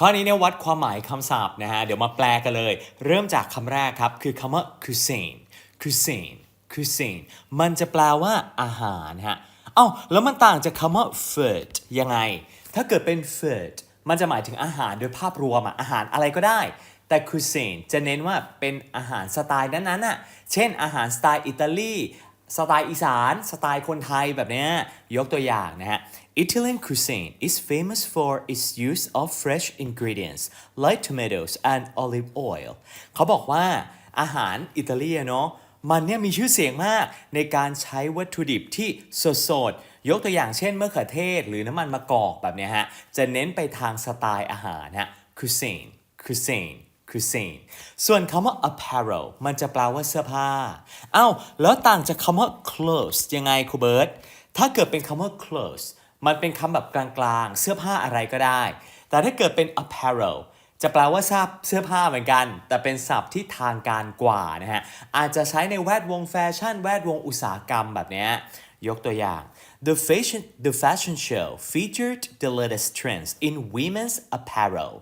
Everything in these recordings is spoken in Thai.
ข้อนี้เนี่ยวัดความหมายคำศัพท์นะฮะ เดี๋ยวมาแปลกันเลย เริ่มจากคำแรกครับ คือคำว่า cuisine cuisine cuisine มันจะแปลว่าอาหารฮะ เอ้า แล้วมันต่างจากคำว่า food ยังไง ถ้าเกิดเป็น food มันจะหมายถึงอาหารโดยภาพรวมอะอาหารอะไรก็ได้ แต่ cuisine จะเน้นว่าเป็นอาหารสไตล์นั้นๆน่ะเช่นอาหารสไตล์อิตาลี สไตล์อีสานสไตล์คนไทยแบบนี้ยกตัวอย่างนะฮะ Italian cuisine is famous for its use of fresh ingredients like tomatoes and olive oil เขาบอกว่าอาหารอิตาลีอะเนาะมันเนี่ยมีชื่อเสียงมากในการใช้วัตถุดิบที่สดๆ ยกตัวอย่างเช่นมะเขือเทศหรือน้ำมันมะกอกแบบนี้ฮะ จะเน้นไปทางสไตล์อาหารฮะ cuisine cuisine cuisine ส่วนคำว่า apparel มันจะแปลว่าเสื้อผ้าเอ้าแล้วต่างจากคำว่า clothes ยังไงครูเบิร์ตถ้าเกิดเป็นคำว่า clothes มันเป็นคำแบบกลางๆ เสื้อผ้าอะไรก็ได้ แต่ถ้าเกิดเป็น apparel จะแปลว่าทราบเสื้อผ้าเหมือนกัน แต่เป็นศัพท์ที่ทางการกว่านะฮะ อาจจะใช้ในแวดวงแฟชั่น แวดวงอุตสาหกรรมแบบเนี้ ยกตัวอย่าง The fashion the fashion show featured the latest trends in women's apparel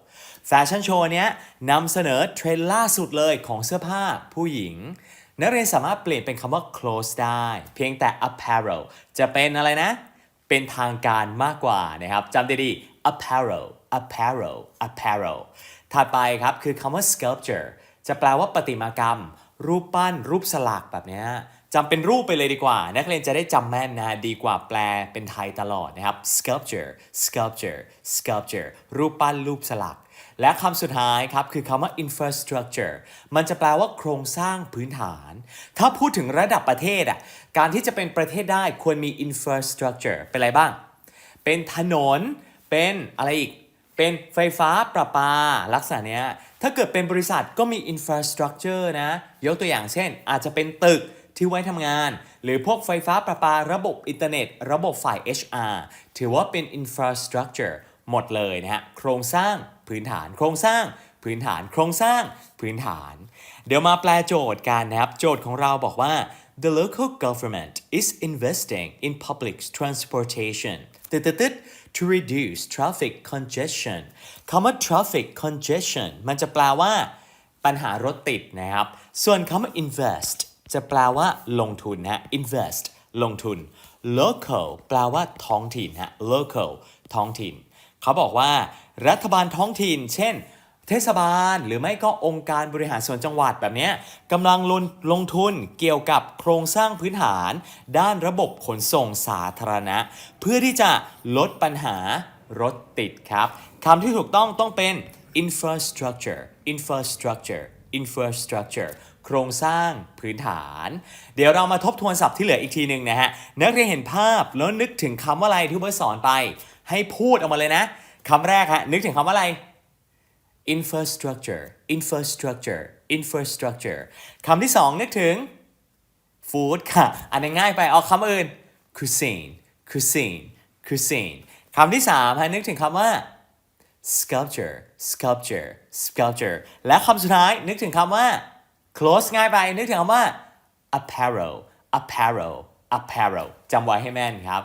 แฟชั่นโชว์เนี้ยนำเสนอเทรนด์ล่าสุดเลยของเสื้อผ้าผู้หญิง นักเรียนสามารถเปลี่ยนเป็นคำว่า clothes ได้ เพียงแต่ apparel จะเป็นอะไรนะ เป็นทางการมากกว่านะครับจำดีๆ apparel apparel apparel ถัดไปครับคือคำว่า sculpture จะแปลว่าประติมากรรม รูปปั้น รูปสลักแบบเนี้ย จำเป็นรูปไปเลยดีกว่า นักเรียนจะได้จำแม่นนะดีกว่าแปลเป็นไทยตลอดนะครับ sculpture sculpture sculpture รูปปั้นรูปสลัก และคำสุดท้ายครับ คือคำว่า infrastructure มันจะแปลว่าโครงสร้างพื้นฐาน ถ้าพูดถึงระดับประเทศอะการที่จะเป็นประเทศได้ควรมี infrastructure เป็นอะไรบ้าง เป็นถนน เป็นอะไรอีก เป็นไฟฟ้าประปา ลักษณะเนี้ยถ้าเกิดเป็นบริษัทก็มี infrastructure นะ ยกตัวอย่างเช่น อาจจะเป็นตึก ที่ไว้ทำงาน หรือพวกไฟฟ้าประปาระบบอินเทอร์เน็ต ระบบฝ่าย HR ถือว่าเป็น infrastructure หมดเลยนะฮะ โครงสร้างพื้นฐานโครงสร้าง พื้นฐานโครงสร้างพื้นฐาน เดี๋ยวมาแปลโจทย์กันนะครับ โจทย์ของเราบอกว่า the local government is investing in public transportation ตึ๊ดตึ๊ดติด to reduce traffic congestion คำว่า traffic congestion มันจะแปลว่าปัญหารถติดนะครับ ส่วนคำว่า invest จะแปลว่าลงทุนนะ invest ลงทุน local แปลว่าท้องถิ่นฮะ local ท้องถิ่น เขาบอกว่า รัฐบาลท้องถิ่น เช่น เทศบาลหรือไม่ก็องค์การบริหารส่วนจังหวัดแบบนี้กำลังลงลงทุนเกี่ยวกับโครงสร้างพื้นฐาน ด้านระบบขนส่งสาธารณะ เพื่อที่จะลดปัญหารถติดครับคำที่ถูกต้องต้องเป็น infrastructure infrastructure infrastructure โครงสร้างพื้นฐาน เดี๋ยวเรามาทบทวนศัพท์ที่เหลืออีกทีหนึ่งนะฮะ นักเรียนเห็นภาพแล้วนึกถึงคำว่าอะไรที่เบิร์สอนไป ให้พูดออกมาเลยนะคำแรกฮะ นึกถึงคำว่าอะไร infrastructure infrastructure infrastructure คำที่สองนึกถึง food ค่ะ อันนี้ง่ายไป เอาคำอื่น cuisine cuisine cuisine คำที่สามให้นึกถึงคำว่า sculpture sculpture sculpture และคำสุดท้ายนึกถึงคำว่า clothes ง่ายไปนึกถึงคำว่า apparel apparel apparel จำไว้ให้แม่นครับ